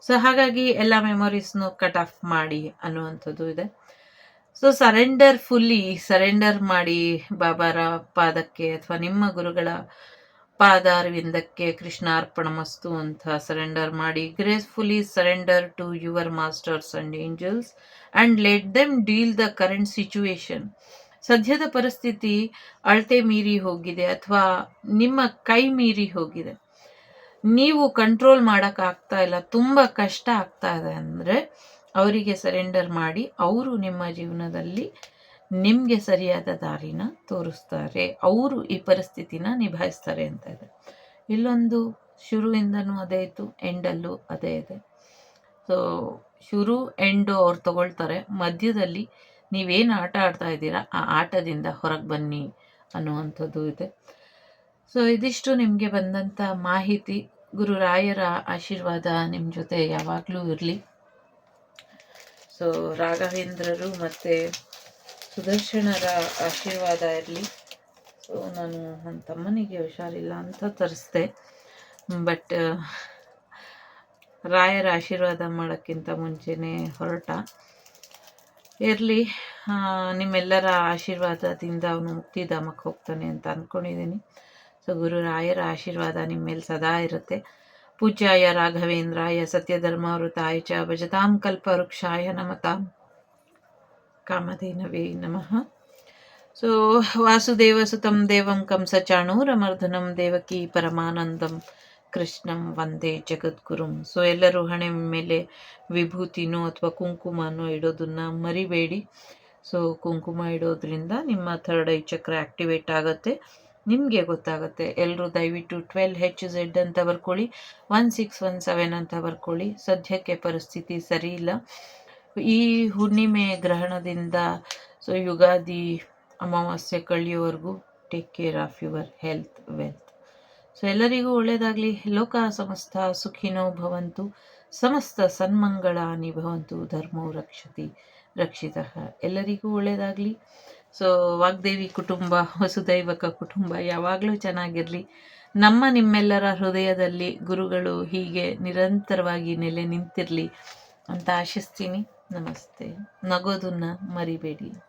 ಸೊ ಹಾಗಾಗಿ ಎಲ್ಲ ಮೆಮೊರೀಸ್ನು ಕಟ್ ಆಫ್ ಮಾಡಿ ಅನ್ನುವಂಥದ್ದು ಇದೆ. ಸೊ ಸರೆಂಡರ್ ಫುಲ್ಲಿ ಸರೆಂಡರ್ ಮಾಡಿ ಬಾಬಾರ ಪಾದಕ್ಕೆ ಅಥವಾ ನಿಮ್ಮ ಗುರುಗಳ ಪಾದಾರವಿಂದಕ್ಕೆ ಕೃಷ್ಣಾರ್ಪಣ ಮಸ್ತು ಅಂತ ಸರೆಂಡರ್ ಮಾಡಿ gracefully surrender to your masters and angels and let them deal the current situation ಸದ್ಯದ ಪರಿಸ್ಥಿತಿ ಅಳತೆ ಮೀರಿ ಹೋಗಿದೆ ಅಥವಾ ನಿಮ್ಮ ಕೈ ಮೀರಿ ಹೋಗಿದೆ. ನೀವು ಕಂಟ್ರೋಲ್ ಮಾಡೋಕ್ಕಾಗ್ತಾ ಇಲ್ಲ, ತುಂಬ ಕಷ್ಟ ಆಗ್ತಾ ಇದೆ ಅಂದರೆ ಅವರಿಗೆ ಸರೆಂಡರ್ ಮಾಡಿ, ಅವರು ನಿಮ್ಮ ಜೀವನದಲ್ಲಿ ನಿಮಗೆ ಸರಿಯಾದ ದಾರಿನ ತೋರಿಸ್ತಾರೆ. ಅವರು ಈ ಪರಿಸ್ಥಿತಿನ ನಿಭಾಯಿಸ್ತಾರೆ ಅಂತ ಇದೆ. ಇಲ್ಲೊಂದು ಶುರುವಿಂದನೂ ಅದೇ ಇತ್ತು, ಎಂಡಲ್ಲೂ ಅದೇ ಇದೆ. ಸೊ ಶುರು, ಎಂಡು ಅವ್ರು ತಗೊಳ್ತಾರೆ. ಮಧ್ಯದಲ್ಲಿ ನೀವೇನು ಆಟ ಆಡ್ತಾ ಇದ್ದೀರಾ, ಆ ಆಟದಿಂದ ಹೊರಗೆ ಬನ್ನಿ ಅನ್ನುವಂಥದ್ದು ಇದೆ. ಸೊ ಇದಿಷ್ಟು ನಿಮಗೆ ಬಂದಂಥ ಮಾಹಿತಿ. ಗುರುರಾಯರ ಆಶೀರ್ವಾದ ನಿಮ್ಮ ಜೊತೆ ಯಾವಾಗಲೂ ಇರಲಿ. ಸೊ ರಾಘವೇಂದ್ರರು ಮತ್ತು ಸುದರ್ಶನರ ಆಶೀರ್ವಾದ ಇರಲಿ. ಸೊ ನಾನು ನನ್ನ ತಮ್ಮನಿಗೆ ಹುಷಾರಿಲ್ಲ ಅಂತ ತರಿಸ್ದೆ. ಬಟ್ ರಾಯರ ಆಶೀರ್ವಾದ ಮಾಡೋಕ್ಕಿಂತ ಮುಂಚೆನೇ ಹೊರಟ. ಇರಲಿ ನಿಮ್ಮೆಲ್ಲರ ಆಶೀರ್ವಾದದಿಂದ ಅವನು ಮುಕ್ತಿಧಾಮಕ್ಕೆ ಹೋಗ್ತಾನೆ ಅಂತ ಅಂದ್ಕೊಂಡಿದ್ದೀನಿ ಸೊ ಗುರು ರಾಯರ ಆಶೀರ್ವಾದ ನಿಮ್ಮ ಮೇಲೆ ಸದಾ ಇರುತ್ತೆ. ಪೂಜ್ಯಾಯ ರಾಘವೇಂದ್ರಾಯ ಸತ್ಯಧರ್ಮಾವೃತಾಯ ಚ ಭಜತಾಂ ಕಲ್ಪವೃಕ್ಷಾಯ ನಮತಾಂ ಕಾಮಧೇನವೇ ನಮಃ ಸೊ ವಾಸುದೇವ ಸುತಂ ದೇವಂ ಕಂಸಚಾಣೂರಮರ್ದನಂ ದೇವಕಿ ಪರಮಾನಂದಂ ಕೃಷ್ಣಂ ವಂದೇ ಜಗದ್ಗುರುಂ ಸೊ ಎಲ್ಲರೂ ಹಣೆ ಮೇಲೆ ವಿಭೂತಿನೋ ಅಥವಾ ಕುಂಕುಮನೋ ಇಡೋದನ್ನ ಮರಿಬೇಡಿ. ಸೊ, ಕುಂಕುಮ ಇಡೋದ್ರಿಂದ ನಿಮ್ಮ ಥರ್ಡ್ ಐ ಚಕ್ರ ಆಕ್ಟಿವೇಟ್ ಆಗುತ್ತೆ. ನಿಮಗೆ ಗೊತ್ತಾಗುತ್ತೆ. ಎಲ್ಲರೂ ದಯವಿಟ್ಟು ಟ್ವೆಲ್ ಹೆಚ್ ಝೆಡ್ ಅಂತ ಬರ್ಕೊಳ್ಳಿ, ಒನ್ ಸಿಕ್ಸ್ ಒನ್ ಸೆವೆನ್ ಅಂತ ಬರ್ಕೊಳ್ಳಿ. ಸದ್ಯಕ್ಕೆ ಪರಿಸ್ಥಿತಿ ಸರಿ ಇಲ್ಲ. ಈ ಹುಣ್ಣಿಮೆ ಗ್ರಹಣದಿಂದ ಸೊ ಯುಗಾದಿ ಅಮಾವಾಸ್ಯೆ ಕಳೆಯುವವರೆಗೂ take care of your health wealth so ಎಲ್ಲರಿಗೂ ಒಳ್ಳೆಯದಾಗಲಿ ಲೋಕ ಸಮಸ್ತ ಸುಖಿನೋ ಭವಂತು. ಸಮಸ್ತ ಸನ್ಮಂಗಳಾನಿ ಭವಂತು ಧರ್ಮೋ ರಕ್ಷತಿ, ರಕ್ಷಿತ. ಎಲ್ಲರಿಗೂ ಒಳ್ಳೆಯದಾಗಲಿ ಸೊ ವಾಗ್ದೇವಿ ಕುಟುಂಬ, ವಸುದೈವಕ ಕುಟುಂಬ ಯಾವಾಗಲೂ ಚೆನ್ನಾಗಿರಲಿ. ನಮ್ಮ ನಿಮ್ಮೆಲ್ಲರ ಹೃದಯದಲ್ಲಿ ಗುರುಗಳು ಹೀಗೆ ನಿರಂತರವಾಗಿ ನೆಲೆ ನಿಂತಿರಲಿ ಅಂತ ಆಶಿಸ್ತೀನಿ. ನಮಸ್ತೆ. ನಗೋದನ್ನ ಮರಿಬೇಡಿ.